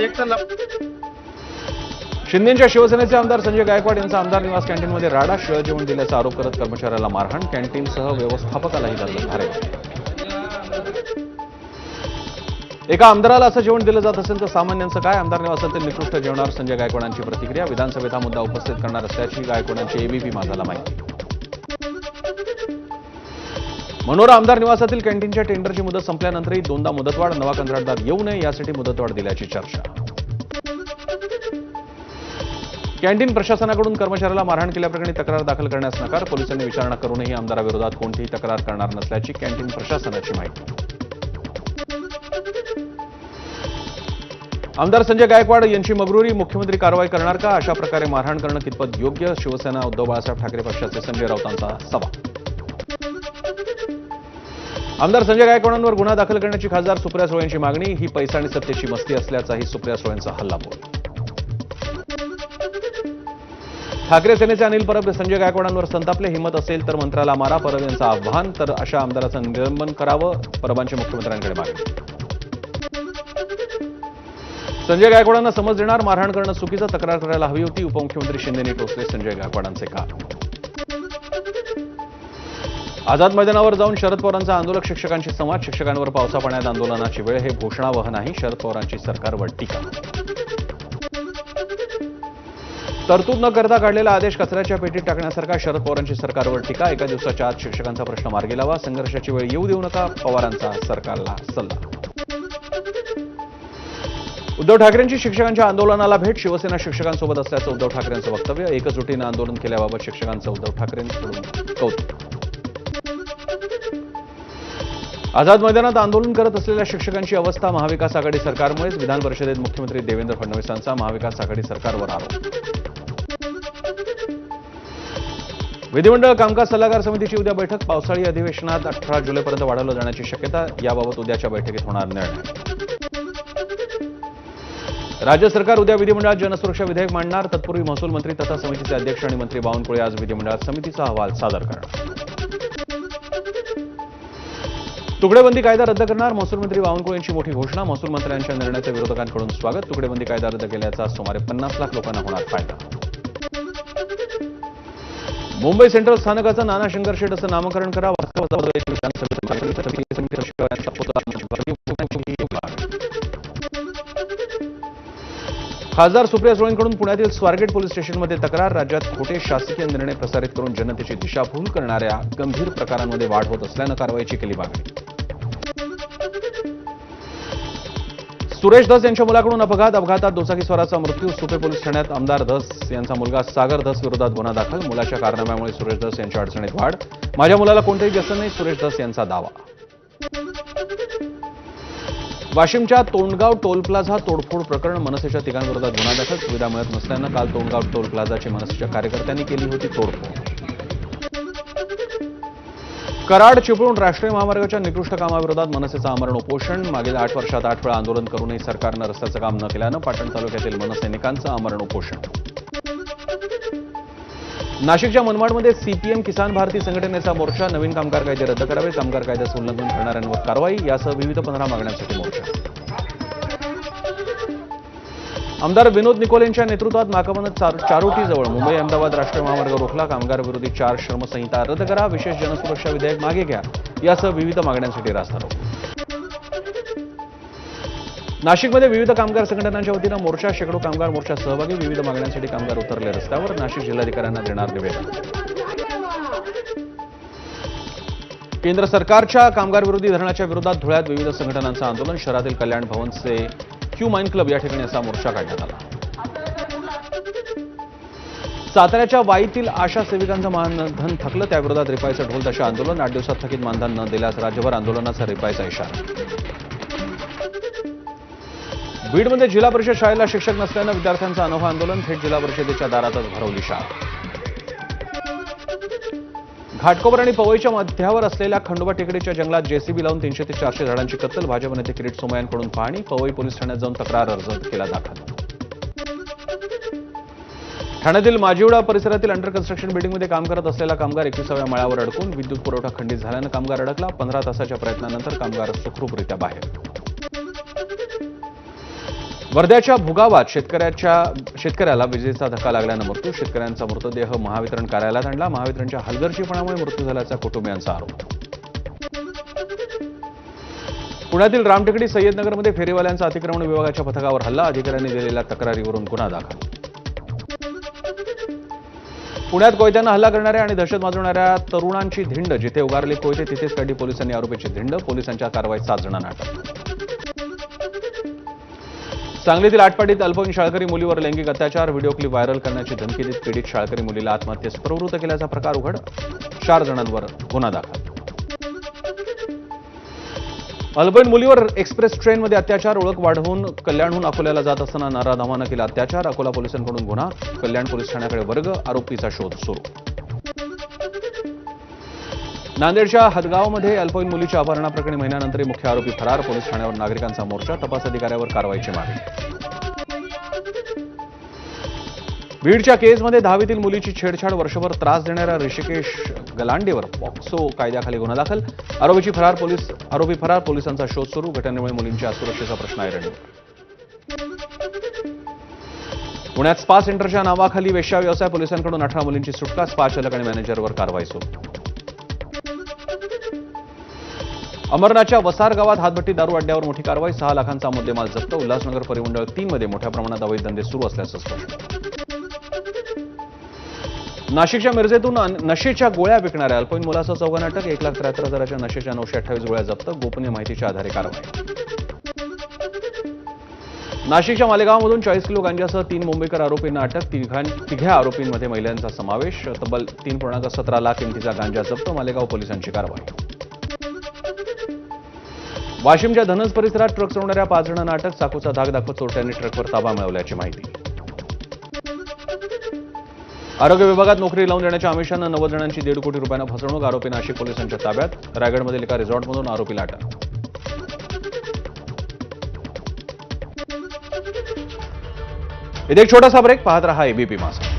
एक तर शिंदेच्या शिवसेनेचे आमदार संजय गायकवाड यांचा आमदार निवास कॅन्टीनमध्ये राडा शिळ जेवण दिल्याचा आरोप करत कर्मचाऱ्याला मारहाण कॅन्टीनसह व्यवस्थापकालाही लागलं धारे एका आमदाराला असं जेवण दिलं जात असेल तर सामान्यांचं काय? आमदार निवासातील निकृष्ट जेवणावर संजय गायकवाडांची प्रतिक्रिया. विधानसभेत हा मुद्दा उपस्थित करणार असल्याची गायकवाडांची एबीपी माझाला माहिती. मनोरा आमदार निवासातील कॅन्टीनच्या टेंडरची मुदत संपल्यानंतरही दोनदा मुदतवाढ नवा कंत्राटदार येऊ नये यासाठी मुदतवाढ दिल्याची चर्चा. कॅन्टीन प्रशासनाकडून कर्मचाऱ्याला मारहाण केल्याप्रकरणी तक्रार दाखल करण्यास नकार पोलिसांनी विचारणा करूनही आमदाराविरोधात कोणतीही तक्रार करणार नसल्याची कॅन्टीन प्रशासनाची माहिती. आमदार संजय गायकवाड यांची मगरुरी मुख्यमंत्री कारवाई करणार का? अशा प्रकारे मारहाण करणं कितपत योग्य? शिवसेना उद्धव बाळासाहेब ठाकरे पक्षाचे संजय राऊतांचा सवाल. आमदार संजय गायकवाडांवर गुन्हा दाखल करण्याची खासदार सुप्रिया सुळेंची मागणी. ही पैसा आणि सत्तेची मस्ती असल्याचाही सुप्रिया सुळेंचा हल्लाबोल ठाकरे सेनेचे अनिल परब संजय गायकवाडांवर संतापले हिंमत असेल तर मंत्राला मारा परब यांचं आव्हान तर अशा आमदाराचं निलंबन करावं परबांची मुख्यमंत्र्यांकडे मागणी. संजय गायकवाडांना समज देणार मारहाण करणं चुकीचं तक्रार करायला हवी होती. उपमुख्यमंत्री शिंदेनी टोचले संजय गायकवाडांचे का आझाद मैदानावर जाऊन शरद पवारांचा आंदोलक शिक्षकांशी संवाद शिक्षकांवर पावसा पाण्यात आंदोलनाची वेळ हे घोषणावह नाही शरद पवारांची सरकारवर टीका. तरतूद न करता काढलेला आदेश कचऱ्याच्या पेटीत टाकण्यासारखा शरद पवारांची सरकारवर टीका. एका दिवसाच्या आत शिक्षकांचा प्रश्न मार्गी लावा. संघर्षाची वेळ येऊ देऊ नका. पवारांचा सरकारला सल्ला. उद्धव ठाकरेंची शिक्षकांच्या आंदोलनाला भेट. शिवसेना शिक्षकांसोबत असल्याचं उद्धव ठाकरेंचं वक्तव्य. एकजुटीनं आंदोलन केल्याबाबत शिक्षकांचं उद्धव ठाकरेंकडून कौतुक. आझाद मैदानात आंदोलन करत असलेल्या शिक्षकांची अवस्था महाविकास आघाडी सरकारमुळेच. विधान परिषदेत मुख्यमंत्री देवेंद्र फडणवीसांचा महाविकास आघाडी सरकारवर आरोप. विधिमंडळ कामकाज सल्लागार समितीची उद्या बैठक. पावसाळी अधिवेशनात अठरा जुलैपर्यंत वाढवलं जाण्याची शक्यता याबाबत उद्याच्या बैठकीत होणार निर्णय. राज्य सरकार उद्या विधिमंडळात जनसुरक्षा विधेयक मांडणार. तत्पूर्वी महसूल मंत्री तथा समितीचे अध्यक्ष आणि मंत्री बावनकुळे आज विधिमंडळात समितीचा अहवाल सादर करणार. तुकडेबंदी कायदा रद्द करणार महसूल मंत्री बावनकुळे यांची मोठी घोषणा. महसूल मंत्र्यांच्या निर्णयाचं विरोधकांकडून स्वागत. तुकडेबंदी कायदा रद्द केल्याचा सुमारे पन्नास लाख लोकांना होणार फायदा. मुंबई सेंट्रल स्थानकाचं नाना शंकर शेठ असं नामकरण करा. खासदार सुप्रिया सुळेंकडून पुण्यातील स्वारगेट पोलीस स्टेशनमध्ये तक्रार. राज्यात खोटे शासकीय निर्णय प्रसारित करून जनतेची दिशाभूल करणाऱ्या गंभीर प्रकारांमध्ये वाढ होत असल्यानं कारवाईची केली मागणी. सुरेश धस यांच्या मुलाकडून अपघात. अपघातात दुचाकीस्वाराचा मृत्यू सुपे पोलीस ठाण्यात. आमदार धस यांचा मुलगा सागर धस विरोधात गुन्हा दाखल. मुलाच्या कारनाम्यामुळे सुरेश धस यांच्या अडचणीत वाढ. माझ्या मुलाला कोणतेही व्यसन नाही सुरेश धस यांचा दावा. वाशिमच्या तोंडगाव टोल प्लाझा तोडफोड प्रकरण मनसेच्या तिघांविरोधात गुन्हा दाखल. सुविधा मिळत नसल्यानं काल तोंडगाव टोल प्लाझाची मनसेच्या कार्यकर्त्यांनी केली होती तोडफोड. कराड चिपळूण राष्ट्रीय महामार्गाच्या निकृष्ट कामाविरोधात मनसेचं आमरण उपोषण. मागील आठ वर्षात आठ वेळा आंदोलन करूनही सरकारनं रस्त्याचं काम न केल्यानं पाटण तालुक्यातील मनसैनिकांचं आमरण उपोषण. नाशिकच्या मनमाडमध्ये सीपीएम किसान भारती संघटनेचा मोर्चा. नवीन कामगार कायदे रद्द करावे. कामगार कायद्याचं उल्लंघन करणाऱ्यांवर कारवाई. यासह विविध पंधरा मागण्यांसाठी मोर्चा. आमदार विनोद निकोल यांच्या नेतृत्वात नाकाबंद चार चारोटीजवळ मुंबई अहमदाबाद राष्ट्रीय महामार्ग रोखला कामगार विरोधी चार श्रमसंहिता रद्द करा विशेष जनसुरक्षा विधेयक मागे घ्या यासह विविध मागण्यांसाठी रास्ता नाशिकमध्ये विविध कामगार संघटनांच्या वतीनं मोर्चा शेकडो कामगार मोर्चा सहभागी विविध मागण्यांसाठी कामगार उतरले रस्त्यावर नाशिक जिल्हाधिकाऱ्यांना देणार निवेदन. केंद्र सरकारच्या कामगार विरोधी धरणाच्या विरोधात धुळ्यात विविध संघटनांचं आंदोलन शहरातील कल्याण भवनचे क्यू माइन क्लब या ठिकाणी असा मोर्चा काढण्यात आला. साताऱ्याच्या वाईतील आशा सेविकांचं मानधन थकलं त्याविरोधात रिपाईचं ढोल तशा आंदोलन आठ दिवसात थकीत मानधन न दिल्यास राज्यभर आंदोलनाचा रिपाईचा इशारा. बीडमध्ये जिल्हा परिषद शाळेला शिक्षक नसल्यानं विद्यार्थ्यांचं अनोखं आंदोलन थेट जिल्हा परिषदेच्या दारातच भरवली शाळा. घाटकोपर आणि पवईच्या मध्यावर असलेल्या खंडोबा टेकडीच्या जंगलात जेसीबी लावून तीनशे ते चारशे झाडांची कत्तल भाजप नेते किरीट सोमयांकडून पाहणी पवई पोलीस ठाण्यात जाऊन तक्रार अर्ज केला दाखल. ठाण्यातील माजिवडा परिसरातील अंडर कन्स्ट्रक्शन बिल्डिंगमध्ये काम करत असलेला कामगार एकविसाव्या माळ्यावर अडकून विद्युत पुरवठा खंडित झाल्यानं कामगार अडकला. पंधरा तासाच्या प्रयत्नानंतर कामगार सुखरूपरित्या बाहेर. वर्ध्याच्या भुगावात शेतकऱ्याच्या शेतकऱ्याला विजेचा धक्का लागल्यानं मृत्यू. शेतकऱ्यांचा मृतदेह महावितरण कार्यालयात आणला. महावितरणच्या हलगर्जीपणामुळे मृत्यू झाल्याचा कुटुंबियांचा आरोप. पुण्यातील रामटेकडी सय्यदनगरमध्ये फेरीवाल्यांचा अतिक्रमण विभागाच्या पथकावर हल्ला. अधिकाऱ्यांनी दिलेल्या तक्रारीवरून गुन्हा दाखल. पुण्यात कोयत्यांना हल्ला करणाऱ्या आणि दहशत माजवणाऱ्या तरुणांची धिंड जिथे उगारली कोयते तिथेच काढली पोलिसांनी आरोपीची धिंड. पोलिसांच्या कारवाईत सात जणांना अटक. सांगलीतील आटपाडीत अल्पवयीन शाळकरी मुलीवर लैंगिक अत्याचार. व्हिडिओ क्लिप व्हायरल करण्याची धमकी देत पीडित शाळकरी मुलीला आत्महत्येस प्रवृत्त केल्याचा प्रकार उघड. चार जणांवर गुन्हा दाखल. अल्पवयीन मुलीवर एक्सप्रेस ट्रेनमध्ये अत्याचार. ओळख वाढवून कल्याणहून अकोल्याला जात असताना नराधामानं केला अत्याचार. अकोला पोलिसांकडून गुन्हा. कल्याण पोलीस ठाण्याकडे वर्ग. आरोपीचा शोध सुरू. नांदेडच्या हदगावमध्ये अल्पवयीन मुलीच्या अपहरणाप्रकरणी महिन्यानंतर मुख्य आरोपी फरार पोलीस ठाण्यावर नागरिकांचा मोर्चा तपास अधिकाऱ्यावर कारवाईची मागणी. बीडच्या केसमध्ये दहावीतील मुलीची छेडछाड वर्षभर त्रास देणाऱ्या ऋषिकेश गलांडेवर पॉक्सो कायद्याखाली गुन्हा दाखल. आरोपीची फरार पोलीस आरोपी फरार पोलिसांचा शोध सुरू. घटनेमुळे मुलींच्या सुरक्षेचा प्रश्न आहे पुण्यात स्पा सेंटरच्या नावाखाली वेश्या व्यवसाय पोलिसांकडून अठरा मुलींची सुटका स्पा चालक आणि मॅनेजरवर कारवाई सुरू. अमरनाथच्या वसार गावात हातभट्टी दारू अड्ड्यावर मोठी कारवाई सहा लाखांचा मुद्देमाल जप्त उल्हासनगर परिमंडळ तीनमध्ये मोठ्या प्रमाणात अवैध धंदे सुरू असल्याचं स्पष्ट. नाशिकच्या मिरजेतून नशेच्या गोळ्या विकणाऱ्या अल्पवयीन मुलाचा चौघांना अटक एक लाख त्र्याहत्तर हजाराच्या नशेच्या नऊशे अठ्ठावीस गोळ्या जप्त गोपनीय माहितीच्या आधारे कारवाई. नाशिकच्या मालेगावमधून चाळीस किलो गांजासह तीन मुंबईकर आरोपींना अटक तिघ्या आरोपींमध्ये महिलांचा समावेश तब्बल तीन पूर्णांक सतरा लाख किमतीचा गांजा जप्त मालेगाव पोलिसांची कारवाई. वाशिमच्या धनस परिसरात ट्रक चढवणाऱ्या पाच जणांना अटक चाकूचा धाक दाखवत चोरट्यांनी ट्रकवर ताबा मिळवल्याची माहिती. आरोग्य विभागात नोकरी लावून देण्याच्या आमिषानं नव्वद जणांची दीड कोटी रुपयांना फसवणूक आरोपी नाशिक पोलिसांच्या ताब्यात रायगडमधील एका रिसॉर्टमधून आरोपीला अटक इथे एक छोटासा ब्रेक पाहत रहा एबीपी मासा